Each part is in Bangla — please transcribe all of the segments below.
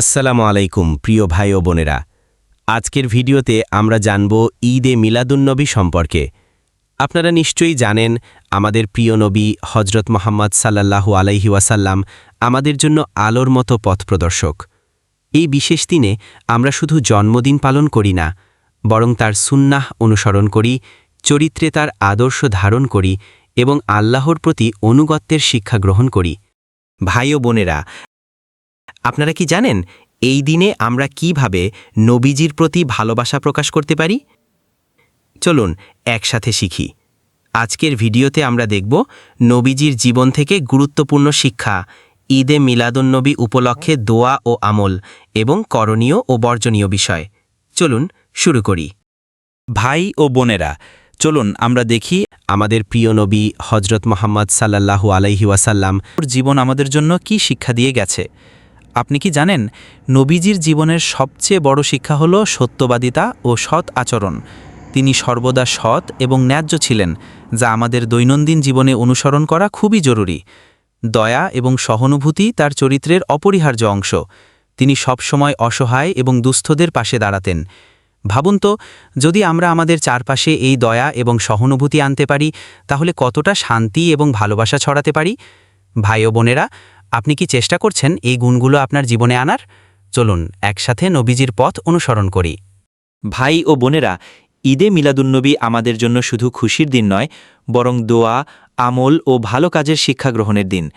আসসালামু আলাইকুম, প্রিয় ভাই ও বোনেরা। আজকের ভিডিওতে আমরা জানব ঈদে মিলাদুন্নবী সম্পর্কে। আপনারা নিশ্চয়ই জানেন, আমাদের প্রিয় নবী হজরত মোহাম্মদ সাল্লাল্লাহু আলাইহি ওয়াসাল্লাম আমাদের জন্য আলোর মতো পথ প্রদর্শক। এই বিশেষ দিনে আমরা শুধু জন্মদিন পালন করি না, বরং তার সুন্নাহ অনুসরণ করি, চরিত্রে তার আদর্শ ধারণ করি এবং আল্লাহর প্রতি অনুগত্যের শিক্ষা গ্রহণ করি। ভাই ও বোনেরা আপনারা কি জানেন এই দিনে আমরা কীভাবে নবীজির প্রতি ভালোবাসা প্রকাশ করতে পারি? চলুন একসাথে শিখি। আজকের ভিডিওতে আমরা দেখব নবীজির জীবন থেকে গুরুত্বপূর্ণ শিক্ষা, ঈদে মিলাদুন্নবী উপলক্ষে দোয়া ও আমল এবং করণীয় ও বর্জনীয় বিষয়। চলুন শুরু করি। ভাই ও বোনেরা, চলুন আমরা দেখি আমাদের প্রিয় নবী হজরত মোহাম্মদ সাল্লাল্লাহু আলাইহি ওয়াসাল্লাম জীবন আমাদের জন্য কি শিক্ষা দিয়ে গেছে। আপনি কি জানেন, নবীজির জীবনের সবচেয়ে বড় শিক্ষা হল সত্যবাদিতা ও সৎ আচরণ। তিনি সর্বদা সৎ এবং ন্যায্য ছিলেন, যা আমাদের দৈনন্দিন জীবনে অনুসরণ করা খুবই জরুরি। দয়া এবং সহানুভূতি তার চরিত্রের অপরিহার্য অংশ। তিনি সবসময় অসহায় এবং দুস্থদের পাশে দাঁড়াতেন। ভাবুন তো, যদি আমরা আমাদের চারপাশে এই দয়া এবং সহানুভূতি আনতে পারি, তাহলে কতটা শান্তি এবং ভালোবাসা ছড়াতে পারি? ভাই বোনেরা আপনি কি চেষ্টা করছেন এই গুণগুলো আপনার জীবনে আনার? চলুন, একসাথে নবীজির পথ অনুসরণ করি। ভাই ও বোনেরা, ঈদে মিলাদুন্নবী আমাদের জন্য শুধু খুশির দিন নয়, বরং দোয়া, আমল ও ভালো কাজের শিক্ষা গ্রহণের দিন।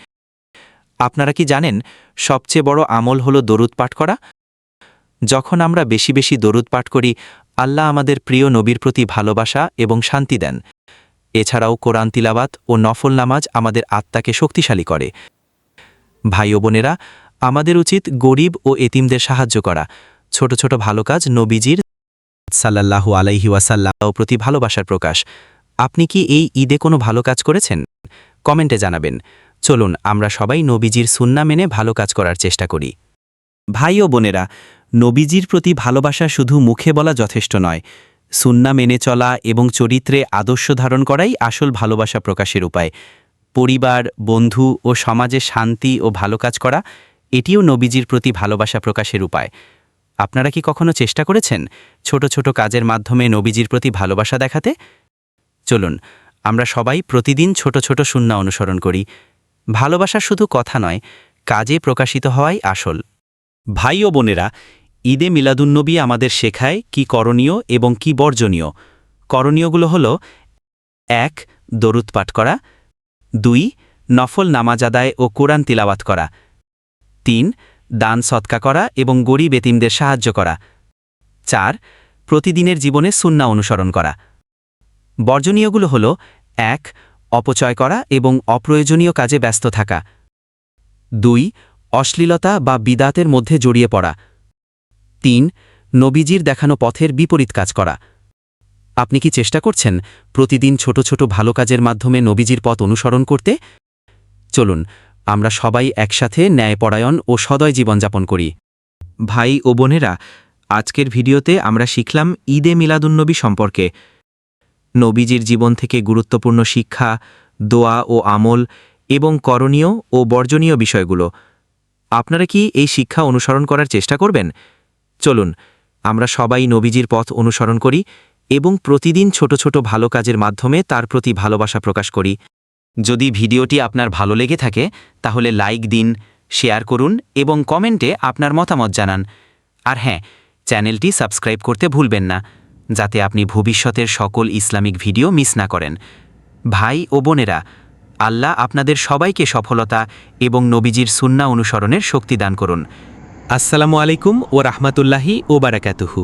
আপনারা কি জানেন, সবচেয়ে বড় আমল হল দরুদ পাঠ করা? যখন আমরা বেশি বেশি দরুদ পাঠ করি, আল্লাহ আমাদের প্রিয় নবীর প্রতি ভালোবাসা এবং শান্তি দেন। এছাড়াও কোরআন তিলাবাত ও নফল নামাজ আমাদের আত্মাকে শক্তিশালী করে। ভাই ও বোনেরা, আমাদের উচিত গরিব ও এতিমদের সাহায্য করা। ছোট ছোট ভালো কাজ নবীজির সাল্লাল্লাহু আলাইহি ওয়াসাল্লাম প্রতি ভালোবাসার প্রকাশ। আপনি কি এই ঈদে কোনো ভালো কাজ করেছেন? কমেন্টে জানাবেন। চলুন, আমরা সবাই নবীজির সুন্না মেনে ভালো কাজ করার চেষ্টা করি। ভাই ও বোনেরা, নবীজির প্রতি ভালোবাসা শুধু মুখে বলা যথেষ্ট নয়। সুন্না মেনে চলা এবং চরিত্রে আদর্শ ধারণ করাই আসল ভালোবাসা প্রকাশের উপায়। পরিবার, বন্ধু ও সমাজে শান্তি ও ভালো কাজ করা, এটিও নবীজির প্রতি ভালোবাসা প্রকাশের উপায়। আপনারা কি কখনো চেষ্টা করেছেন ছোট ছোট কাজের মাধ্যমে নবীজির প্রতি ভালোবাসা দেখাতে? চলুন, আমরা সবাই প্রতিদিন ছোট ছোট শূন্য অনুসরণ করি। ভালোবাসা শুধু কথা নয়, কাজে প্রকাশিত হওয়াই আসল। ভাই ও বোনেরা, ঈদে মিলাদুন্নবী আমাদের শেখায় কি করণীয় এবং কি বর্জনীয়। করণীয়গুলো হল, এক, দরুদ পাঠ করা দুই, নফল নামাজ আদায় ও কোরআন তিলাওয়াত করা। তিন, দান সৎকা করা এবং গরিব এতিমদের সাহায্য করা। চার, প্রতিদিনের জীবনে সুন্না অনুসরণ করা। বর্জনীয়গুলো হল, এক, অপচয় করা এবং অপ্রয়োজনীয় কাজে ব্যস্ত থাকা। দুই, অশ্লীলতা বা বিদাতের মধ্যে জড়িয়ে পড়া। তিন, নবীজির দেখানো পথের বিপরীত কাজ করা। আপনি কি চেষ্টা করছেন প্রতিদিন ছোট ছোট ভালো কাজের মাধ্যমে নবীজির পথ অনুসরণ করতে? চলুন, আমরা সবাই একসাথে ন্যায়পরায়ণ ও সদয় জীবনযাপন করি। ভাই ও বোনেরা, আজকের ভিডিওতে আমরা শিখলাম ঈদে মিলাদুন্নবী সম্পর্কে। নবীজির জীবন থেকে গুরুত্বপূর্ণ শিক্ষা, দোয়া ও আমল এবং করণীয় ও বর্জনীয় বিষয়গুলো। আপনারা কি এই শিক্ষা অনুসরণ করার চেষ্টা করবেন? চলুন, আমরা সবাই নবীজির পথ অনুসরণ করি এবং প্রতিদিন ছোট ছোট ভালো কাজের মাধ্যমে তার প্রতি ভালোবাসা প্রকাশ করি। যদি ভিডিওটি আপনার ভালো লেগে থাকে, তাহলে লাইক দিন, শেয়ার করুন এবং কমেন্টে আপনার মতামত জানান। আর হ্যাঁ চ্যানেলটি সাবস্ক্রাইব করতে ভুলবেন না, যাতে আপনি ভবিষ্যতের সকল ইসলামিক ভিডিও মিস না করেন। ভাই ও বোনেরা, আল্লাহ আপনাদের সবাইকে সফলতা এবং নবীজির সুন্না অনুসরণের শক্তি দান করুন। আসসালামু আলাইকুম ও রাহমাতুল্লাহি ও বারাকাতুহু।